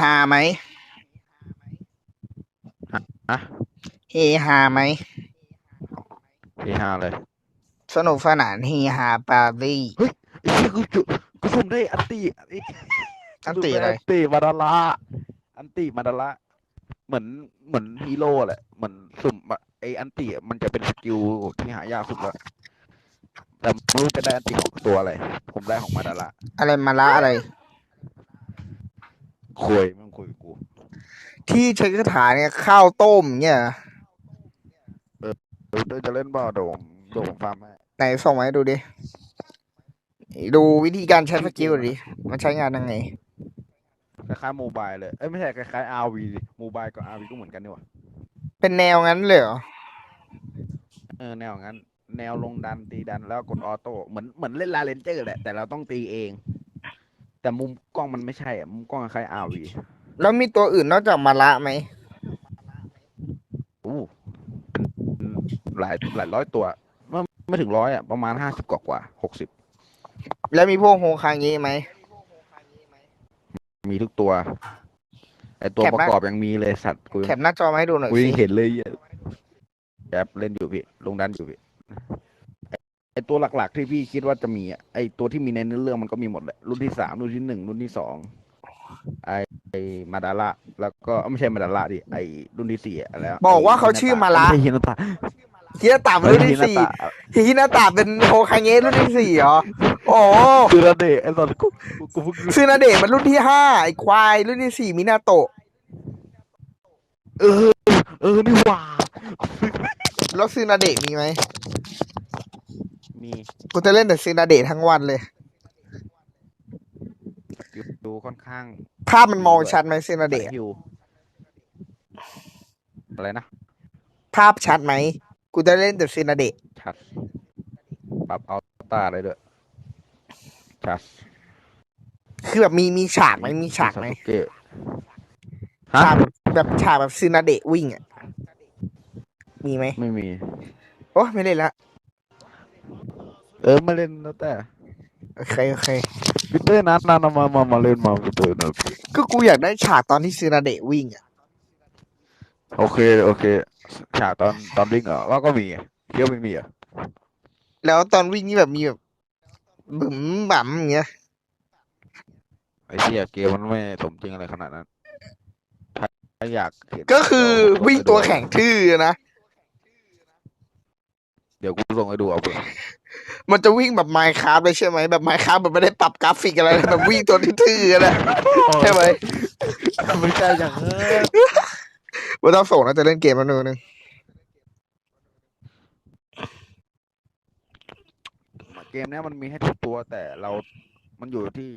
ฮาไหมฮะเฮฮาไหมเฮฮาเลย สนุกสนานเฮฮาปาร์ตี้ไอ้เหี้ยกูจุกูสุ่มได้อันตีไอ้อันติอะไรอันตีมาดาระอันตีมาดาระเหมือนเหมือนฮีโร่แหละเหมือนสุ่มอะไออันตีมันจะเป็นสกิลที่หายากสุดแล้วแต่ไม่รู้จะได้อันตีของตัวอะไรผมได้ของมาดาระอะไรมาละอะไร คุยมึงคุยกับกู ที่ใช้คาถาเนี่ยข้าวต้มเนี่ยเออจะเล่นบ่าโดมโดมฟาร์มให้ไหนส่งมาให้ดูดิ ดูวิธีการใช้สกิลดิมันใช้งานยังไง คล้ายๆโมบายเลย เอ้ยไม่ใช่คล้ายๆ RV ดิโมบายกับ RV ก็เหมือนกันนี่หว่าเป็นแนวงั้นเลยเหรอ เออแนวงั้น แนวลงดันตีดันแล้วกดออโต้เหมือนเหมือนเล่นลาเลนเจอร์แหละแต่เราต้องตีเอง แต่มุมกล้องมันไม่ใช่อะมุมกล้องคล้ายอาวีแล้วมีตัวอื่นนอกจากมาละไหม อู้เป็นหลายหลายร้อยตัวไม่ไม่ถึงร้อยอะประมาณห้าสิบกว่ากว่าหกสิบแล้วมีพวกโฮคางงี้ไหม มีทุกตัวไอตัวแคปปมาระกอบยังมีเลยสัตว์กูแคปหน้าจอมาให้ดูหน่อยกูสิยังเห็นเลยอะแอบเล่นอยู่พี่ลงดันอยู่พี่ ไอ้ไอตัวหลัก ๆ ที่พี่คิดว่าจะมีอะไอตัวที่มีในเนื้อเรื่องมันก็มีหมดแหละรุ่นที่สามรุ่นที่หนึ่งรุ่นที่สองไอไอมาดาระแล้วก็ไม่ใช่มาดาระดิไอรุ่นที่สี่อะแล้วบอกว่าเขาชื่อมาละไม่ใช่ฮินาตะ ฮินาตะเป็นรุ่นที่สี่ฮินาตะฮินาตะเป็นโฮคางเงะรุ่นที่สี่เหรอโอ้คือระเดะไอตอนกูกูกูเพิ่งซึนาเดะมันรุ่นที่ห้าไอควายรุ่นที่สี่มินาโตะเออ เออนี่หว่าแล้วซึนาเดะมีไหม มีกูจะเล่นแต่ซึนาเดะทั้งวันเลยดูค่อนข้างภาพมันมองชัดไหมซึนาเดะฮิวอะไรนะ ภาพชัดไหม กูจะเล่นแต่ซึนาเดะชัด ปรับเอาตาได้ด้วยชัด คือแบบมีมีฉากไหมมีฉากไหมซสึเกะฮะฉากแบบแบบฉากแบบซึนาเดะวิ่งอะ มีไหม ไม่มี โอ้ไม่เล่นละ เออมาเล่นแล้วแต่โอเคโอเคพีเตอร์นัดนัดมามามาเล่นมาพีเตอร์นัดก็กูอยากได้ฉากตอนที่ซึนาเดะวิ่งอะโอเคโอเค ฉากตอนตอนวิ่งเหรอว่าก็มีเที่ยวไม่มีเหรอะแล้วตอนวิ่งนี่แบบมีแบบบึ๋มบั๋มอย่างเงี้ยไอ้เชี่ยเกมมันไม่สมจริงอะไรขนาดนั้นถ้าถ้าอยากเห็นก็คือเดี๋ยวิ่งตัวแข็งทื่อนะ เดี๋ยวกูส่งให้ดูเอาเผื่อ มันจะวิ่งแบบไมค์คราฟเลยใช่ไหมแบบไมค์คราฟแบบไม่ได้ปรับกราฟิกอะไรเลยแบบวิ่งตัวทื่อๆนะใช่ไหมไม่ใช่อย่างเออว่าต้องส่งนะจะเล่นเกมมาหนึ่งนึงเกมเนี้ยมันมีให้ทุกตัวแต่เรา มันอยู่ที่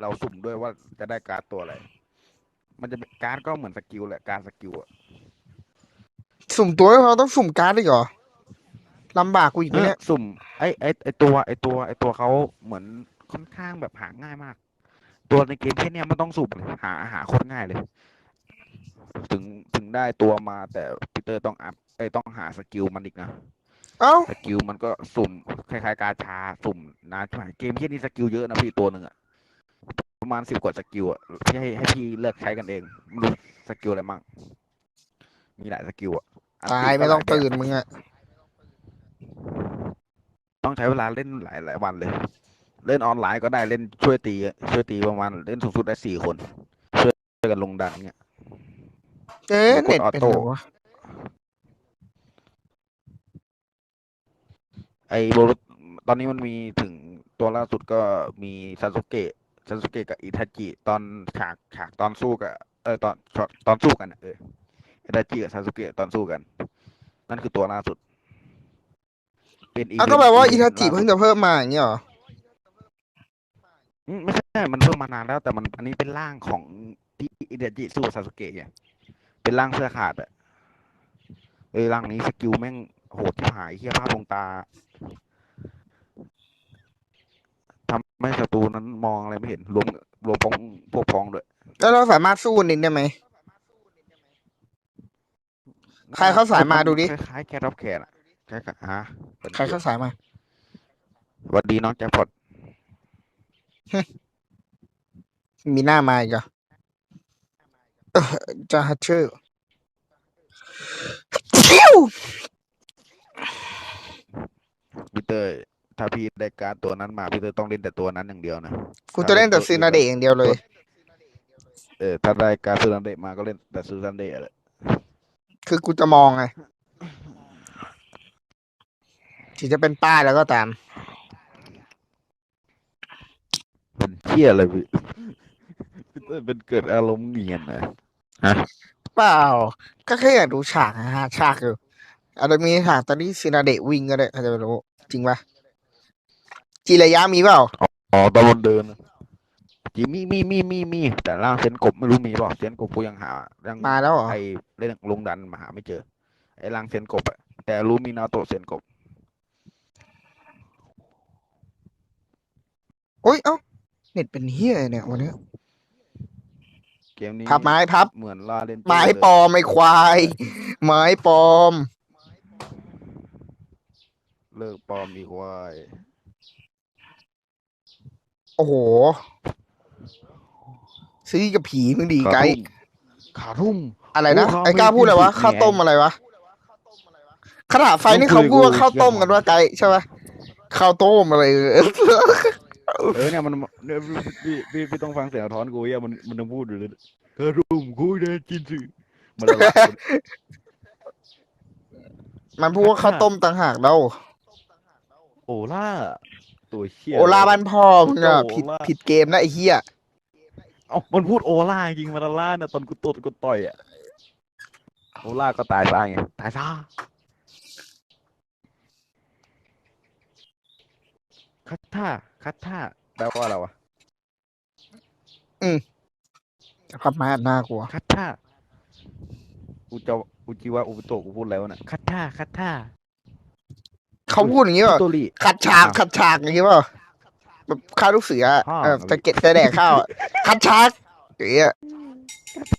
เราสุ่มด้วยว่าจะได้การ์ดตัวอะไร มันจะเป็นการ์ดก็เหมือนสกิลแหละการดสกิลอะสุ่มตัวให้เขาต้องสุ่มการ์ดอีกเหรอ ลำบากกูอีกไหมเนี่ยสุ่มไอไอไอตัวไอตัวไอตัวเขาเหมือนค่อนข้างแบบหาง่ายมาก ตัวในเกมแค่เนี้ยมันต้องสุ่มเลยหาหาโคตรง่ายเลย ถึงถึงได้ตัวมาแต่ปีเตอร์ต้องอัพไอยต้องหาสกิลมันอีกนะเอ้าสกิลมันก็สุ่มคล้ายๆ กาชาสุ่มนานช่วยเกมที่นี่สกิลเยอะนะพี่ตัวหนึ่งอะประมาณสิบกว่าสกิลอะที่ให้ให้พี่เลือกใช้กันเองไม่รู้สกิลอะไรมั่งมีหลายสกิลอะนตายก็ไม่ต้องหลแบบตื่นมึงอะ ต้องใช้เวลาเล่นหลายหลายวันเลย เล่นออนไลน์ก็ได้เล่นช่วยตีอะช่วยตีประมาณเล่นสูงสุดได้สี่คน ช่วยช่วยกันลงดันเงี้ยเอ๊ะแล้วกดเน็ตออเป็นโต้ไงวะไอ้โบรุตอนนี้มันมีถึงตัวล่าสุดก็มีซาสุเกะซาสุเกะกับอิทาจิตอนฉากฉากตอนสู้กับเออตอนตอนสู้กันอะเอออิทาจิกับซาสุเกะตอนสู้กัน นั่นคือตัวล่าสุด เป็นอะก็แปลว่าอิทาจิเพิ่งจะเพิ่มมาอย่างเงี้ยเหรออืมไม่ใช่มันเพิ่มมานานแล้วแต่มันอันนี้เป็นร่างของที่อิทาจิสู้กับซาสุเกะไงเป็นร่างเสื้อขาดอะเออร่างนี้สกิลแม่งโหดที่หายเฮียภาพลงตาทำให้ศัตรูนั้นมองอะไรไม่เห็นรวมรวมพองพวกพองด้วยแล้วเราสามารถสู้นินได้ไหม ใครเข้าสายมาดูดิ คล้ายๆแคทออฟแคร์อะ คล้ายๆฮะใครเข้าสายมาสวัสดีน้องแจ็คพอตมีหน้ามาอีกเหรอจะฮัตเชอร์ชิวพี่เตอร์ถ้าพี่ได้การดตัวนั้นมาพี่เตอร์ต้องเล่นแต่ตัวนั้นอย่างเดียวนะกูจะเล่นแต่ซีนาเดะอย่างเดียวเลย เออถ้าได้การดซูซันเดะมาก็เล่นแต่ซูซันเดะแหละคือกูจะมองไง ถึงจะเป็นป้ายแล้วก็ตาม เป็นเที่ยอะไรพี่พี่เตอร์เป็นเกิดอารมณ์เนียนนะเปล่า ก็แค่อยากดูฉากนะฮะฉากอยู่อาจจะมีฉากตอนที่ซีนาเดะวิ่งก็ได้ใครจะไปรู้ จริงปะจีระยะมีเปล่า อ๋อตอนบนเดินนะจีมีมีมีมีมี แต่ร่างเซนกบไม่รู้มีเปล่าเซนกบกูยังหายังมาแล้วเหรอไอเล่นลงดันมาหาไม่เจอ ไอร่างเซนกบอะแต่รู้มีนาโตะเซนกบ โอ้ยเอ้าเน็ตเป็นเฮียอะไรเนี่ยวันนี้เกมนี้พับไม้พับ เหมือนลาเล่นไม้ปลอมไอ้ควาย ไม้ปลอม เลิกปลอมอีกว่าโอ้โห ซื้อกับผีมึงดีไกด์ขาทุ่มอะไรนะโอ้เขาไอ้กล้าพูดอะไรวะไม่ข้าวต้มอะไรวะขนาดไฟนี่เขาพูดว่าข้าวต้มกันว่าไกด์ใช่ปะข้าวต้มอะไร เออเนี่ยมันเนี่ยพี่พี่พี่ต้องฟังเสียงสะท้อนกูเหี้ยมันมันต้องพูดอยู่เลยขาทุ่มกูได้กินสิมันละลาย มันพูดว่าข้าวต้มต่างหากแล้วโอล่า ตัวเชี่ยโอลาบ้านพ่อมึงอะโอผิดลาผิดเกมนะไอ้เหี้ยเอ้ามันพูดโอล่าจริงมาละล่าเนี่ยตอนกูตดกูต่อยอะโอล่าก็ตายซะไงตายซะคัตท่า คัตท่าแปลว่าอะไรวะพับไม้อัดหน้ากลัวคัตท่าอุจวอุจิวะอุปโตะกูพูดแล้วนะคัตท่าคัตท่าเขาพูดอย่างนี้ป่ะ โตริ ขัดฉากขัดฉากอย่างนี้ป่ะแบบข้าวลูกเสืออะอ้าวเออจะเก็บจะแดกข้าวอะขัดฉากอย่างเงี้ย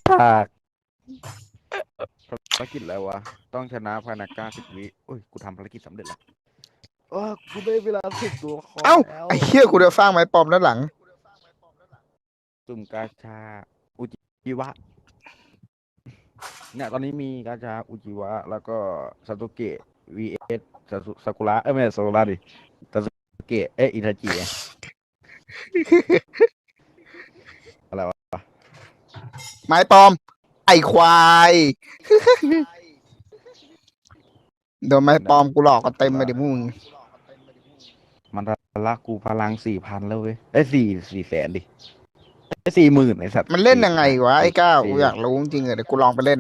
ภาคภารกิจอะไรวะ ต้องชนะภายในเก้าสิบวิโอ้ย กูทำภารกิจสำเร็จแล้ว เออกูได้เวลาสุดตัวละครเอ้า แล้วไอ้เหี้ยกูจะสร้างไม้ปลอมด้านหลังสุ่มกาชา อุจิวะ เนี่ย ตอนนี้มีกาชา อุจิวะ แล้วก็ซาตุเกะ vs ซาสุซากุระ เอ้ยไม่ใช่ซากุระดิซาตุเกะ เอ้ยอิทาจิไงอะไรวะ ไม้ปลอม ไอ้ควายโดนไม้ปลอมกูหลอกกันเต็มไปดิมึง มันละกูพลังสี่พันแล้วเว้ยไอ้ยสี่สี่แสนดิไอ้สี่หมื่นไอ้สัตว์มันเล่นยังไงวะไอ้ก้าวสี่กูอยากรู้จริงๆเดี๋ยวกูลองไปเล่น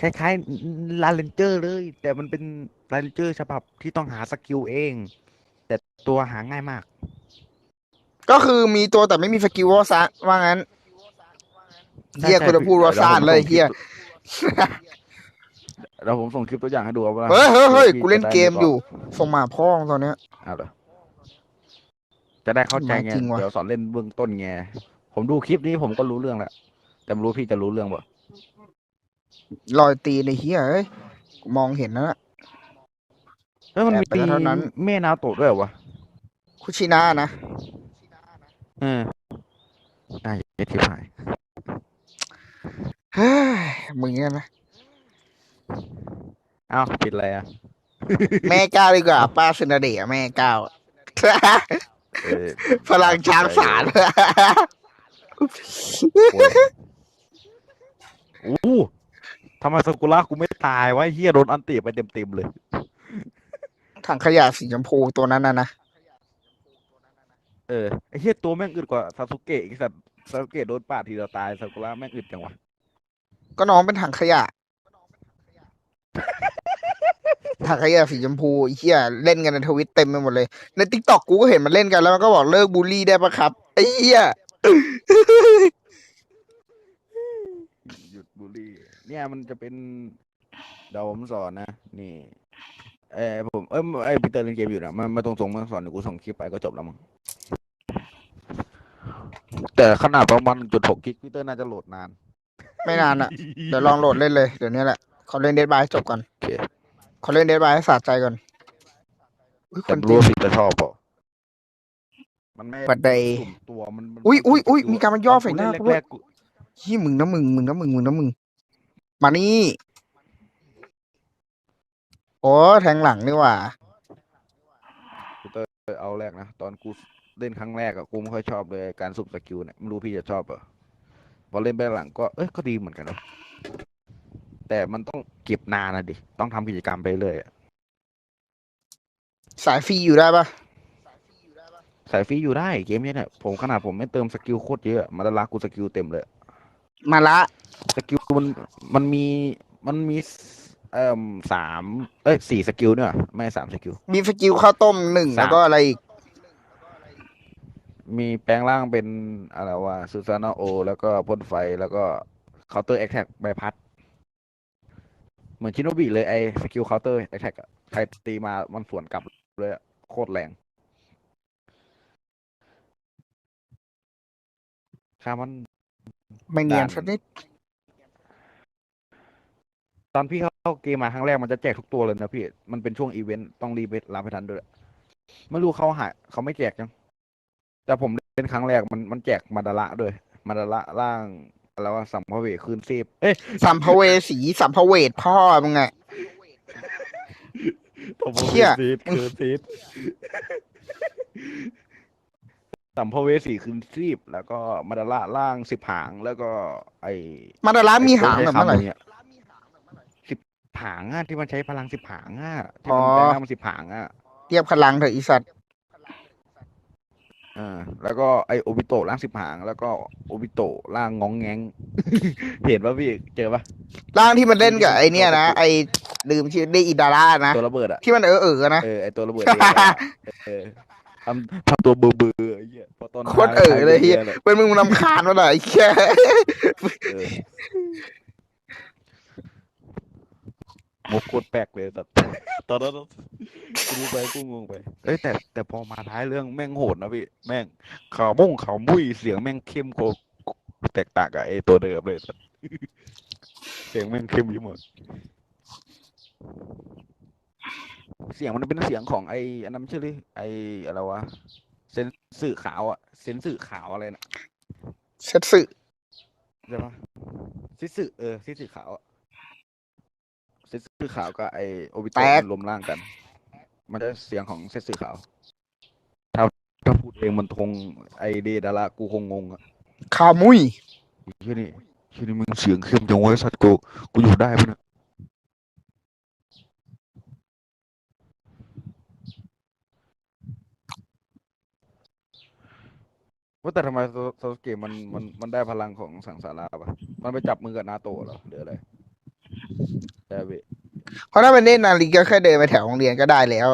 คล้ายๆลาเลนเจอร์เลย แต่มันเป็นลาเลนเจอร์ฉบับที่ต้องหาสกิลเอง แต่ตัวหาง่ายมาก ก็คือมีตัวแต่ไม่มีสกิลว่าซะว่างั้นเฮียกูจะพูดว่าซานเลยเฮีย เราผมส่งคลิปตัวอย่างให้ดูเอาว่าเฮ้ยเฮ้ยเฮ้ยพี่กูเล่นจะได้เกมไบอยู่ ส่งมาพ่องตอนเนี้ย เอาเลยจะได้เข้าใจไง จริงว่ะ เดี๋ยวสอนเล่นเบื้องต้นไง ผมดูคลิปนี้ผมก็รู้เรื่องแล้วแต่ไม่รู้พี่จะรู้เรื่องบ่รอยตีในเฮียเอ้ยกูมองเห็นแล้วนะ เฮ้ยมันแอบมีไปเท่านั้น แม่นาโตะด้วยเหรอวะคุชินานะ เออได้เย็ดที่หาย เฮ้ยมึงเนี่ยนะ อ้าวปิดอะไรอะแม่ก้าวดีกว่า ป้าซินาเดะแม่ก้าวเออพลังช้างสาร โอ้โหทำไมสกุระกูไม่ตายวะไอ้เฮียโดนอันติไปเต็มๆเลย ถังขยะสีชมพูตัวนั้นนะนะ เออไอ้เฮียตัวแม่งอึดกว่าซาสุเกะอีกสัตว์ซาสุเกะโดนปาดทีเดียวตายสกุระแม่งอึดจังวะก็น้องเป็นถังขยะ ถังขยะสีชมพูไอ้เหี้ยเล่นกันในทวิตเต็มไปหมดเลย ในทิกตอกกูก็เห็นมันเล่นกันแล้วมันก็บอกเลิกบูลลี่ได้ปะครับไอ้เหี้ยหยุดบูลลี่ เนี่ยมันจะเป็นเดี๋ยวผมสอนนะ นี่ เออผมเอ้ยไอ้ปีเตอร์เล่นเกมอยู่นะมันมาตรงๆมาสอนเดี๋ยวกูส่งคลิปไปก็จบแล้วมั้งแต่ขนาดประมาณจุดหกกิกปีเตอร์น่าจะโหลดนาน ไม่นานอะ เดี๋ยวลองโหลดเล่นเลย เดี๋ยวนี้แหละ ขอเล่นเดดบายจบก่อนโอเคขอเล่นเดดบายให้สะใจก่อนอุ้ยคแต่นไม่ตีรู้ว่าพี่จะชอบเปล่ามันไม่บัดใด สุ่มตัวมันมันอุ๊ยอุ๊ยอุ๊ยสุ่มีการมันย่อใส่หน้าตกูด้วยแรกๆกูที่มึงนะมึงมึงนะมึงมึงนะมึง มานี่โอ้แทงหลังนี่หว่ากูเตอร์เอาแรกนะ ตอนกูเล่นครั้งแรกอะกูไม่ค่อยชอบเลยการสุ่มสกิลเนี่ยไม่รู้พี่จะชอบเหรอพอเล่นไปหลังก็เอ้ยก็ดีเหมือนกันนะ แต่มันต้องเก็บนานนะดิ ต้องทำกิจกรรมไปเรื่อยอะสายฟรีอยู่ได้ปะสายฟรีอยู่ได้เกมเนี้ยเนี่ยผมขนาดผมไม่เติมสกิลโคตรเยอะมาตลากูสกิลเต็มเลย มาละ สกิลมันมันมีมันมีเอ่อสามเอ้ยสี่สกิลเนี่ยไม่สามสกิล มีสกิลข้าวต้มหนึ่งสาม แล้วก็อะไรอีก มีแปลงร่างเป็นอะไรวะซูซานาโอ แล้วก็พ่นไฟแล้วก็เคาน์เตอร์แอคแท็กใบพัด เหมือนชิโนบิเลยไอสกิลเคาน์เตอร์แอคแท็กใครตีมามันสวนกลับเลยอะโคตรแรงค่ามันไม่เนียนด่านสักนิดตอนพี่เข้าเกมมาครั้งแรกมันจะแจกทุกตัวเลยนะพี่ มันเป็นช่วงอีเวนต์ต้องรีบไปรับไปทันด้วยไม่รู้เขาหายเขาไม่แจกยัง แต่ผมเล่นครั้งแรกมันมันแจกมาดาระด้วยมาดาระร่าง อะไรว่าสัมภเวษคืนซีบเอ้ยสัมภเวสีสัมภเวทพ่อมึงไงเหี้ยซีดคืนซีดสัมภเวสีคืนซีบแล้วก็มาดาระร่างสิบหางแล้วก็ ไอมาดารามีหางไอ้แบบตัวเมื่อไหร่ใช้คำเนี่ยสิบหางอะที่มันใช้พลังสิบหางอะที่อ๋มันอแปลงร่างมันสิบหางอะ เทียบพลังเถอะอีสัตว์ อ่าแล้วก็ไอโอบิโตะร่างสิบหาง แล้วก็โอบิโตะร่างงองแงง เห็นป่ะพี่เจอป่ะร่างที่มันเล่นกับไอเนี้ยนะไอลืมชื่อได้อิดาร่านะตัวระเบิดอะที่มันเออเออๆนะเออไอตัวระเบิดเองอะเออทำทำตัวเบื่อเบื่อๆไอ้เหี้ยพอตอนโคตรเออเลยเฮียใช้เป็นมึงนำคาญมาหน่อยไอ้ เหี้ยเออมุกโคตรแปลกเลยแต่ตอนนั้นกูดูไปกูงงไป เอ้ยแต่แต่พอมาท้ายเรื่องแม่งโหดนะพี่ แม่งข่าวมุ่งข่าวมุ้ยเสียงแม่งเข้มโคตรแตกต่างกับไอตัวเดิมเลยสัสเสียงแม่งเข้มยิ่งหมด เสียงมันเป็นเสียงของไออันนั้นชื่อดิไออะไรวะเซนสื่อขาวอะเซนสื่อขาวอะไรนะเซตสึใช่ปะซิสึเออซิสึขาวอะ เซนสื่อขาวกับไอโอบิโตะมันรวมร่างกัน มันจะเสียงของเซนสื่อขาว ถ้าถ้าพูดเองมันคงไอเดดารากูคงงงอะคามุยชื่อนี่ชื่อนี่มึงเสียงเข้มจังวะไอ้สัตว์กูกูอยู่ได้ปะเนี่ยว่าแต่ทำไมโซโซสเกะมันมันมันได้พลังของสังสาราปะมันไปจับมือกับนาโตะเหรอหรืออะไร แต่เว้ยเพราะถ้าเป็นเล่นนาฬิกาแค่เดินไปแถวโรงเรียนก็ได้แล้ว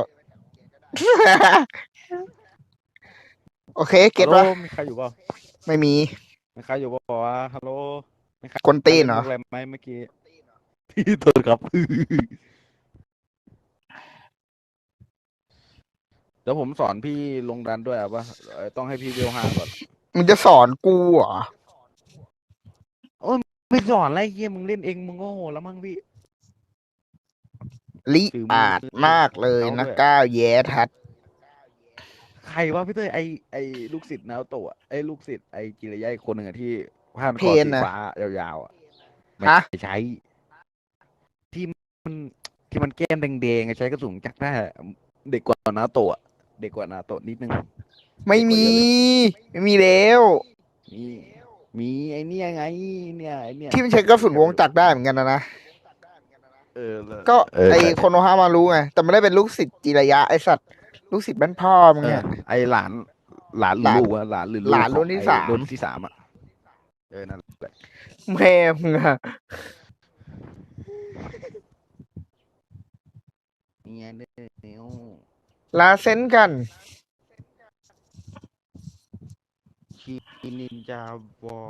โอเค เก็ตฮัลว่าโหลมีใครอยู่เปล่าไม่มี มีใครอยู่เปล่าวะฮัลโหลมีใครกวนตีนเหรออะไรไหมเมื่อกี้พี่โทษครับ เดี๋ยวผมสอนพี่ลงดันด้วยอะปะเอ่อต้องให้พี่เวลห้าก่อนมึงจะสอนกูเหรอ ไม่สอนอะไรเยี่ยมึงเล่นเองมึงก็โหแล้วมั้งพี่ ลิถือมืออาดมากเลยเอาด้วยนะก้าวแย้ทัด ใครวะพี่เต้ยไอไอลูกศิษย์นาโตะไอลูกศิษย์ไอจิระยะอีกคนหนึ่งอะที่ผ้ามันคอสีฟ้ายาวๆอะไม่ฮะใช้ ที่มันที่มันแก้มแดงๆอะใช้กระสุนจักรได้อะเด็กกว่านาโตะอะเด็กกว่านาโตะนิดนึง ไม่มี ไม่มีแล้วมีมีไอเนี่ยไง เนี่ยไอเนี่ยที่มันใช้กระสุนวงจักรได้เหมือนกันนะนะ เออแล้วก็เออไอใช่โคโนฮามารู้ไง แต่ไม่ได้เป็นลูกศิษย์จิระยะไอสัตว์ลูกศิษย์บ้านพ่อมึงเอไงอไอหลาน หลานหหรือลานลูกวะหลานหรือลูกหลานของรุ่นที่ไอ้สาม รุ่นที่สามอะเออนั่นแหละแม่มึงอะเนี่ยเนี่ยลาเซนกันชีนินจาวอ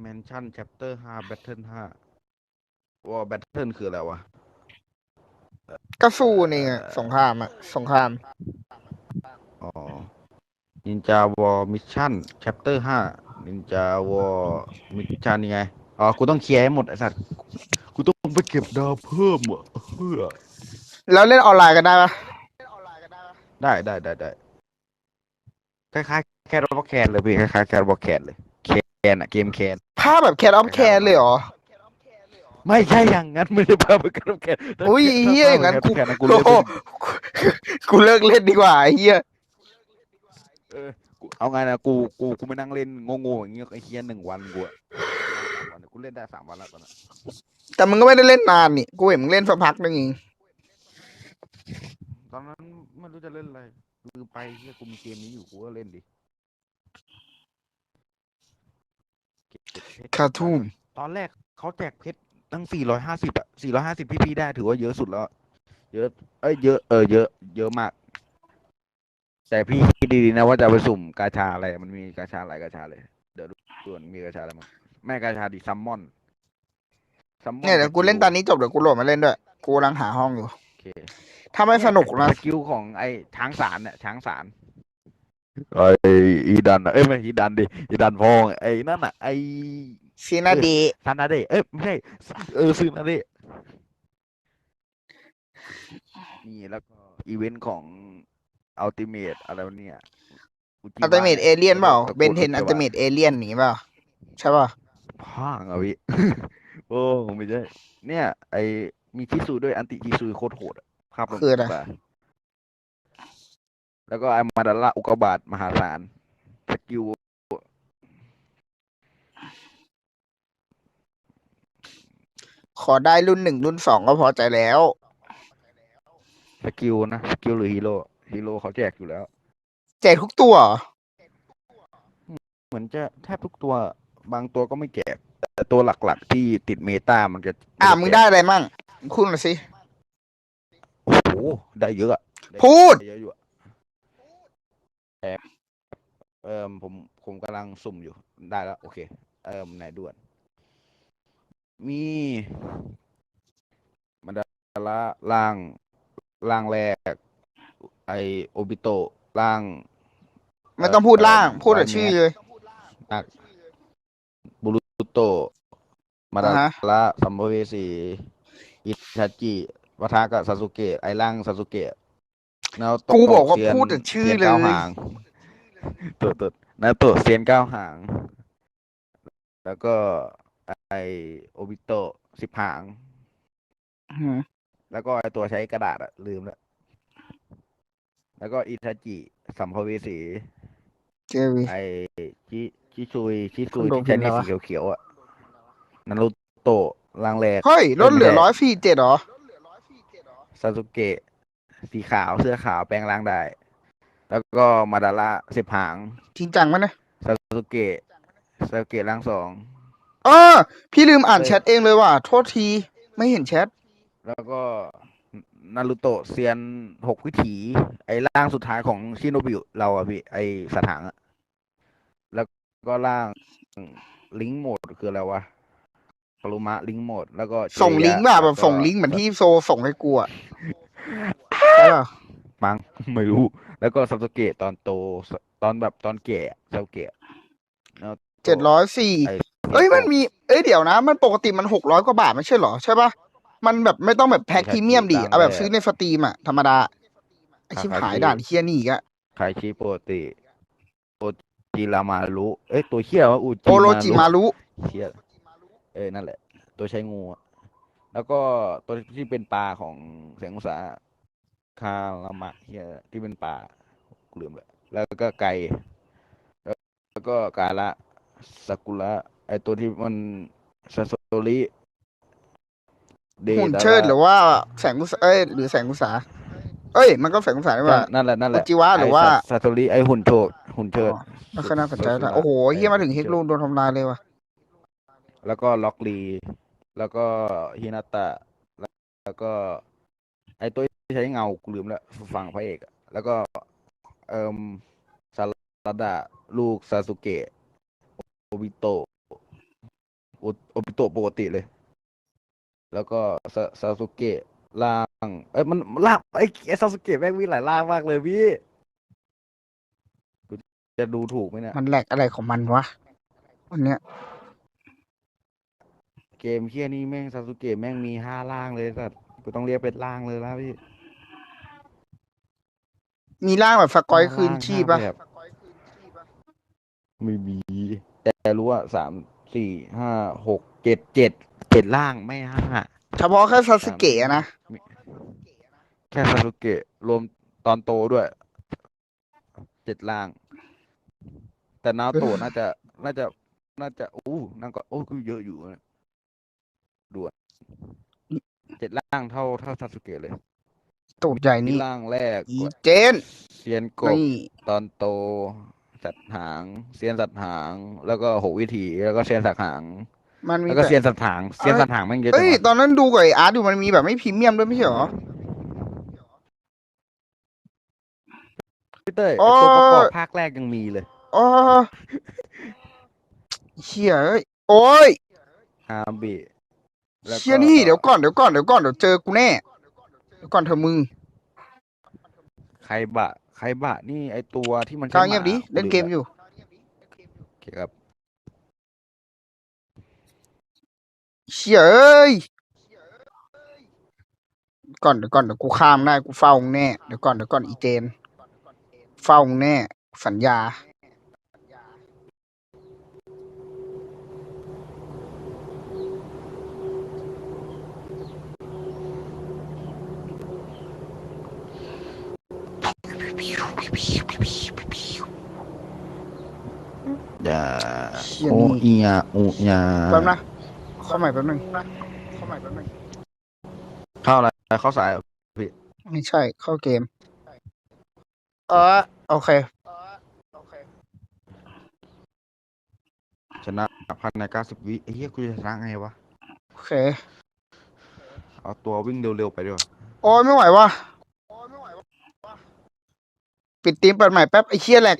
แมนชั่นแชปเตอร์ห้าแบทเทิลห้า วอแบทเทิลคืออะไรวะ ก็สู้นี่ไงสงครามอะสงคราม อ๋อ นินจาวอมิชชั่นแชปเตอร์ห้านินจาวอมิชชั่นยังไง อ๋อ กูต้องเคลียร์ให้หมดไอ้สัตว์ กูต้องไปเก็บดาวเพิ่มอะเพื่อ แล้วเล่นออนไลน์กันได้ปะได้ได้ได้ได้คล้ายๆแคทบอลแคนเลยพี่คล้ายๆแคทบอลแคนเลย แคนนอะเกมแคนภาพแบบแคทออฟแคนเลยเหรอ ไม่ใช่อย่างนั้นไม่ได้ภาพเป็นการแคนถ้าอุ้ยถ้าเฮียอย่างนั้นภาพกูเป็น Cat กูโอ้เลิกโหเล่นกูเลิกเล่นดีกว่าไอ้เฮียเออกูเอาไงนะกูกูกูไม่นั่งเล่นโง่ๆอย่างเงี้ยไอ้เฮียหนึ่งวันกูอะสามวันกูเล่นได้สามวันแล้วตอนนั้นแต่มึงก็ไม่ได้เล่นนานนี่กูเห็นมึงเล่นสักพักนึงเองตอนนั้นไม่รู้จะเล่นอะไรลืมไปเฮียกูมีเกมนี้อยู่กูก็เล่นดิเก็บเพชรคาทูมตอนแรกเขาแจกเพชร ตั้งสี่ร้อยห้าสิบอะสี่ร้อยห้าสิบพี่พี่ได้ถือว่าเยอะสุดแล้ว เยอะ เอ้ยเยอะ เออเยอะ เยอะมาก แต่พี่คิดดีๆนะว่าจะไปสุ่มกาชาอะไร มันมีกาชาหลายกาชาเลย เดี๋ยวดูส่วนมีกาชาอะไรมั้งแม่กาชาดิซัมมอนซัมมอนเนี่ยเดี๋ยวกูเล่นตอนนี้จบเดี๋ยวกูโหลดมาเล่นด้วย กูกำลังหาห้องอยู่ โอเค ถ้าไม่สนุกนะสกิลของไอ้ช้างสารเนี่ยช้างสารไอ้อีดันอะเอ้ยไม่อีดันดิอีดันพองไอ้นั่นอะไอ้ ซีนาดีซานาเดะเอ้ยไม่ใช่เออซึนาเดะนี่แล้วก็อีเวนต์ของอัลติเมทอะไรวะเนี่ยจิอัลติเมทเอเลียนเปล่าเบนเทนตะอัลโกติเมทเอเลียนหนีเปล่าใช่ป่ะพ่างอะพี่โอ้ไม่ใช่เนี่ย ไอมีชิซูด้วยอันติชิซูโคตรโหดอะภาพลงคืออะไรตาแล้วก็ไอมาดาระอุกกาบาตมหาศาลสกิล ขอได้รุ่นหนึ่งรุ่นสองก็พอใจแล้ว สกิลนะสกิลหรือฮีโร่ฮีโร่เขาแจกอยู่แล้ว แจกทุกตัวเหรอเหมือนจะแทบทุกตัวบางตัวก็ไม่แจกแต่ตัวหลักๆที่ติดเมตามันจะอะนจะมึงแจกได้อะไรมั่งคุณมาสิ โอ้โหได้เยอะอะไพูดไเยอะอยู่อะแอบเอิมผมผมกำลังสุ่มอยู่ได้แล้ว โอเค เอิมไหนด่วน มีมันดาละล่างล่างแรก ไอโอบิโตะล่าง ไม่ต้องพูดล่างเอ่อพูดแต่วายชื่อแมสเลย นักบุรุโตะมาดาอ่าฮะละสัมภเวสีอิทาจิปะทะกับซาสุเกะไอร่างซาสุเกะนาโตะกูบอกว่าเซียนพูดแต่ชื่อซีนเลยก้าวหางตัวตัวนาโตะเซียนเก้าหาง แล้วก็ ไอโอบิโตะสิบหางอืมแล้วก็ไอตัวใช้กระดาษอะลืมแล้วแล้วก็อิทาจิสัมภเวสี เจอวี ไอชิชิซุยชิซุยคุณโดที่ใช้ในพิมพ์สีแล้ววะเขียวๆอะนารูโตะร่างแรกเฮ้ยลดเหลือไม่ได้ร้อยสี่เจ็ดเหรอ ซาสุเกะ สีขาวเสื้อขาวแปลงร่างได้ แล้วก็มาดาระสิบหาง จริงจังไหมเนี่ยซาสุเกะซาสุเกะร่างสอง เออ พี่ลืมอ่านเฮ้ยแชทเองเลยว่ะโทษทีไม่เห็นแชท แล้วก็นารูโตะเซียนหกวิถี ไอ้ร่างสุดท้ายของชิโนบิเราอะพี่ ไอ้สถางอะแล้วก็ร่างลิงก์โหมดคืออะไรวะปรุมะลิงก์โหมด แล้วก็ส่งเจริยะลิงก์แบบแบล้บวก็ส่งลิงก์เหมือนที่โซส่งให้กูอะใช่ป่ะมั้งไม่รู้ แล้วก็ซาสุเกะตอนโต ตอนแบบตอนแก่ซาสุเกะแล้วก็เจ็ดร้อยสี่ไอ้ เอ้ยมันมีเอ้ยเดี๋ยวนะ มันปกติมันหกร้อยกว่าบาทไม่ใช่เหรอใช่ป่ะมันแบบไม่ต้องแบบแพ็คพรีเมียมดิเอาแบบซื้อในสตรีมอะธรรมดาไอชิบหายด่านเฮียนี่อีกอะไคชิโปรติโอจิรามารุเอ้ยตัวเขี้ยวะอูโปโลจิมารุเขี้ยเออนั่นแหละ ตัวใช้งูอะแล้วก็ตัวที่เป็นปลาของแสงอุตสาคาลามะเฮียที่เป็นปลาลืมเลยแล้วก็ไก่แล้วแล้วก็กาละซากุระ ไอตัวที่มันซาโซริเดหุ่นดาระเชิดหรือว่าแสงอุตสาเอ้ยหรือแสงอุตสาเอ้ย มันก็แสงอุตสานี่ว่านั่นแหละนั่นแหละอุจิวะหรือว่าไซซาโตริไอหุ่นโชดหุ่นเชิดอ๋อแล้วก็น่าสนใจละโอ้โหเฮียมาถึงเฮกลูนโดนทำลายเลยว่ะ แล้วก็ล็อกลี แล้วก็ฮินาตะ แล้วก็ ไอตัวที่ใช้เงากูลืมแล้วฝั่งพระเอกอะแล้วก็เอ่มซาลาดะลูกซาสุเกะโอบิโตะ โอโอบิโตะปกติเลย แล้วก็ซาซาสุเกะล่าง เอ้ยมันล่างไอ้ไอ้ซาสุเกะแม่งมีหลายล่างมากเลยพี่กูจะดูถูกไหมเนี่ยมันแหลกอะไรของมันวะวันเนี้ยเกมเฮียนี่แม่งซาสุเกะแม่งมีห้าล่างเลยสัตว์กูต้องเรียกเป็นล่างเลยแล้วพี่ มีร่างแบบสกอยห้าคืนล่างชีพห้าปะแบบไม่มี แต่รู้ว่าสาม สี่ห้าหกเจ็ดเจ็ดเจ็ดล่างไม่ห้าเฉพาะแค่ซาสึเกะนะ แค่ซาสุเกะรวมตอนโตด้วยเจ็ดล่าง แต่นาโตะน่าจะน่าจะน่าจะอู้นั่นก็โอ้ก็เยอะอยู่นะดูอะเจ็ดล่างเท่าเท่าซาสุเกะเลยตูดใหญ่นี่นี่ล่างแรกอีเจนเซียนกบนี่ตอนโต สัตว์หางเซียนสัตว์หาง แล้วก็หกวิถีแล้วก็เซียนสัตว์หางมันมีแล้วก็แต่เซียนสัตว์หางเซียนสัตว์หางแม่งเยอะจัเอ้งยวะตอนนั้นดูกับไออาร์ตอยู่มันมีแบบไม่พรีเมียมด้วยไม่ใช่เหรอ พี่เต้ยโอ้ไอ้ ตัวประกอบภาคแรกยังมีเลยอ๋อเชี่ยเอ้ยโอ้ยอาบิแล้วก็เชี่ยนี่เดี๋ยวก่อนเดี๋ยวก่อนเดี๋ยวก่อนเดี๋ยวเจอกูแน่เดี๋ยวก่อนเธอะมึงไคบะ ไคบะนี่ไอตัวที่มันกลางใช้เงียบดิหเล่นเกมอยู่โอเคครับเชี่ยเอ้ยก่อนเดี๋ยวก่อนเดี๋ยวกูข้ามได้กูเฝ้ามึงแน่เดี๋ยวก่อนเดี๋ยวก่อนอีเจนเฝ้ามึงแน่สัญญา อย่าเชี่ยโอนี่เอียโอเอียแป๊บนะเข้าใหม่แป๊บนึงเข้าใหม่แป๊บนึงเข้าอะไรเข้าสายเหรอไม่ใช่เข้าเกม เออโอเคชนะพันในเก้าสิบวิไอ้เหี้ยกูจะชนะไงวะ โอเค เอาตัววิ่งเร็วๆไปด้วยโอ้ยไม่ไหววะ ปิดตีมเปิดใหม่แป๊บไอ้เชี่ยแหลก